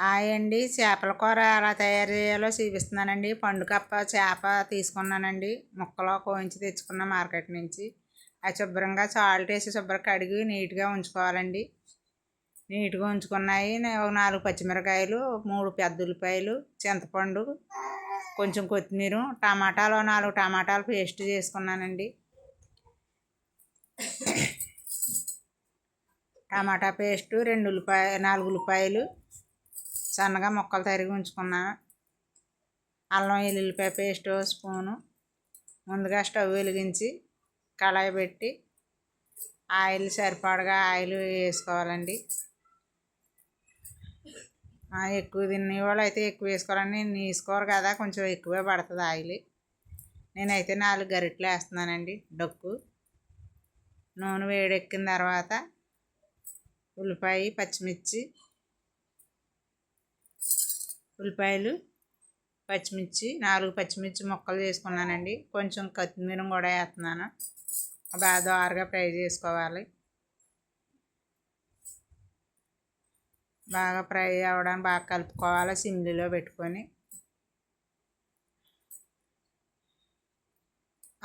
Hi అండి చేపల కూర ఎలా తయారు చేయాలో చూపిస్తున్నానండి. పండుకప్ప చేప తీసుకున్నానండి. ముక్కలో కోయించి తెచ్చుకున్న మార్కెట్ నుంచి. అది శుభ్రంగా సాల్ట్ వేసి శుభ్రంగా కడిగి నీట్గా ఉంచుకోవాలండి. నీట్గా ఉంచుకున్నాయి. ఒక నాలుగు పచ్చిమిరకాయలు మూడు పెద్ద ఉల్లిపాయలు చింతపండు కొంచెం కొత్తిమీర టమాటాలు నాలుగు టమాటాలు పేస్ట్ చేసుకున్నానండి. టమాటా పేస్టు రెండు ఉల్లిపాయ నాలుగు ఉల్లిపాయలు సన్నగా ముక్కలు తరిగి ఉంచుకున్న. అల్లం వెల్లుల్లిపాయ పేస్ట్ స్పూను. ముందుగా స్టవ్ వెలిగించి కళాయి పెట్టి ఆయిల్ సరిపడగా ఆయిల్ వేసుకోవాలండి. ఎక్కువ తినే వాళ్ళు అయితే ఎక్కువ వేసుకోవాలని నేను వేసుకోరు కదా కొంచెం ఎక్కువే పడుతుంది ఆయిల్. నేనైతే నాలుగు గరిటెలు వేస్తున్నానండి డొక్కు. నూనె వేడెక్కిన తర్వాత ఉల్లిపాయ పచ్చిమిర్చి ఉల్లిపాయలు పచ్చిమిర్చి నాలుగు పచ్చిమిర్చి ముక్కలు చేసుకున్నానండి. కొంచెం కొత్తిమీర కూడా వేస్తున్నాను. బాగా ఆరుగా ఫ్రై చేసుకోవాలి. బాగా ఫ్రై అవ్వడానికి బాగా కలుపుకోవాలి సిమ్లీలో పెట్టుకొని.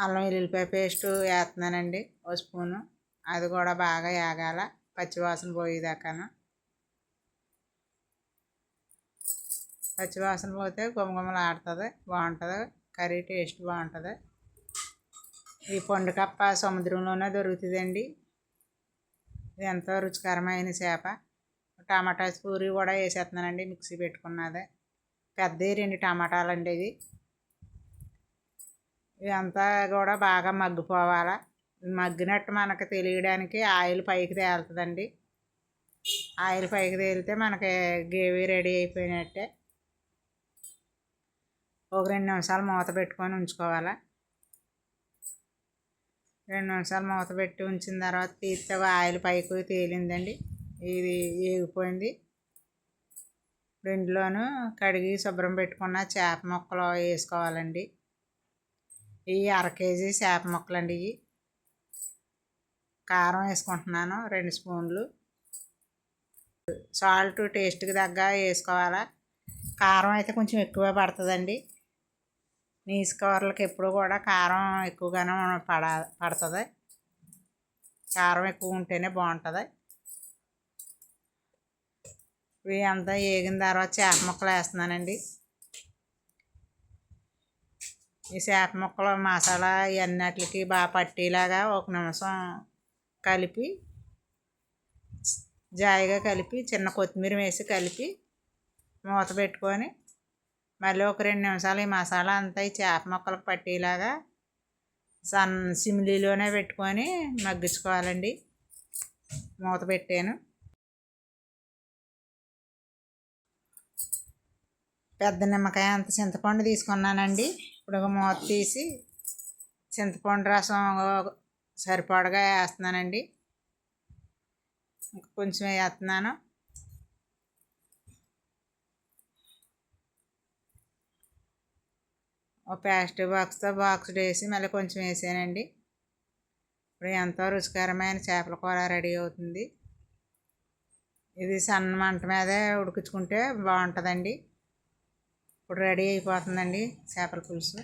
అల్లం వెల్లుల్లిపాయ పేస్ట్ వేస్తున్నానండి. ఓ స్పూను. అది కూడా బాగా వేగాల పచ్చివాసన పోయేదాకాను. పచ్చివాసన పోతే గుమగుమలు ఆడుతుంది బాగుంటుంది. కర్రీ టేస్ట్ బాగుంటుంది. ఈ పండుకప్ప సముద్రంలోనే దొరుకుతుందండి. ఇది ఎంతో రుచికరమైన చేప. టమాటా పూరి కూడా వేసేస్తున్నానండి మిక్సీ పెట్టుకున్నది. పెద్ద రెండు టమాటాలు అండి ఇవి. ఇదంతా కూడా బాగా మగ్గిపోవాలి. మగ్గినట్టు మనకు తెలియడానికి ఆయిల్ పైకి తేలుతుందండి. ఆయిల్ పైకి తేలితే మనకి గ్రేవీ రెడీ అయిపోయినట్టే. ఒక రెండు నిమిషాలు మూత పెట్టుకొని ఉంచుకోవాలి? రెండు నిమిషాలు మూత పెట్టి ఉంచిన తర్వాత తీస్తే ఆయిల్ పైకి తేలిందండి. ఇది ఏగిపోయింది. రెండులోనూ కడిగి శుభ్రం పెట్టుకున్న చేప ముక్కలు వేసుకోవాలండి. ఇవి అర కేజీ చేప ముక్కలు అండి ఇవి. కారం వేసుకుంటున్నాను రెండు స్పూన్లు. సాల్ట్ టేస్ట్కి తగ్గ వేసుకోవాలా? కారం అయితే కొంచెం ఎక్కువ పడుతుందండి. నీసు కూరలకి ఎప్పుడు కూడా కారం ఎక్కువగానే పడ పడుతుంది. కారం ఎక్కువ ఉంటేనే బాగుంటుంది. ఇవి అంతా వేగిన తర్వాత చేప ముక్కలు వేస్తున్నానండి. ఈ చేప ముక్కలు మసాలా ఇవన్నిటికి బాగా పట్టేలాగా ఒక నిమిషం కలిపి జాయిగా కలిపి చిన్న కొత్తిమీర వేసి కలిపి మూత పెట్టుకొని మళ్ళీ ఒక రెండు నిమిషాలు ఈ మసాలా అంతా ఈ చేప మొక్కలకు పట్టేలాగా సన్ సిమ్లీలోనే పెట్టుకొని మగ్గించుకోవాలండి. మూత పెట్టాను. పెద్ద నిమ్మకాయ అంత చింతపండు తీసుకున్నానండి. ఇప్పుడు ఒక మూత తీసి చింతపండు రసం సరిపడగా వేస్తున్నానండి. కొంచెం వేస్తున్నాను. ఒక ప్లాస్టిక్ బాక్స్తో బాక్స్ వేసి మళ్ళీ కొంచెం వేసానండి. ఇప్పుడు ఎంతో రుచికరమైన చేపల కూర రెడీ అవుతుంది. ఇది సన్న మంట మీదే ఉడికించుకుంటే బాగుంటుందండి. ఇప్పుడు రెడీ అయిపోతుందండి చేపల పులుసు.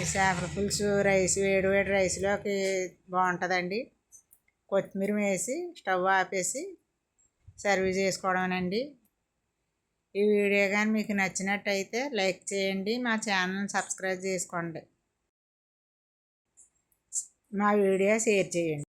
ఈ చేపల పులుసు రైస్ వేడి వేడి రైస్లోకి బాగుంటుందండి. కొత్తిమీర వేసి స్టవ్ ఆపేసి సర్వ్ చేసుకోవడమేనండి. ఈ వీడియో కానీ మీకు నచ్చినట్టయితే లైక్ చేయండి మా ఛానల్ని సబ్స్క్రైబ్ చేసుకోండి. మా వీడియో షేర్ చేయండి.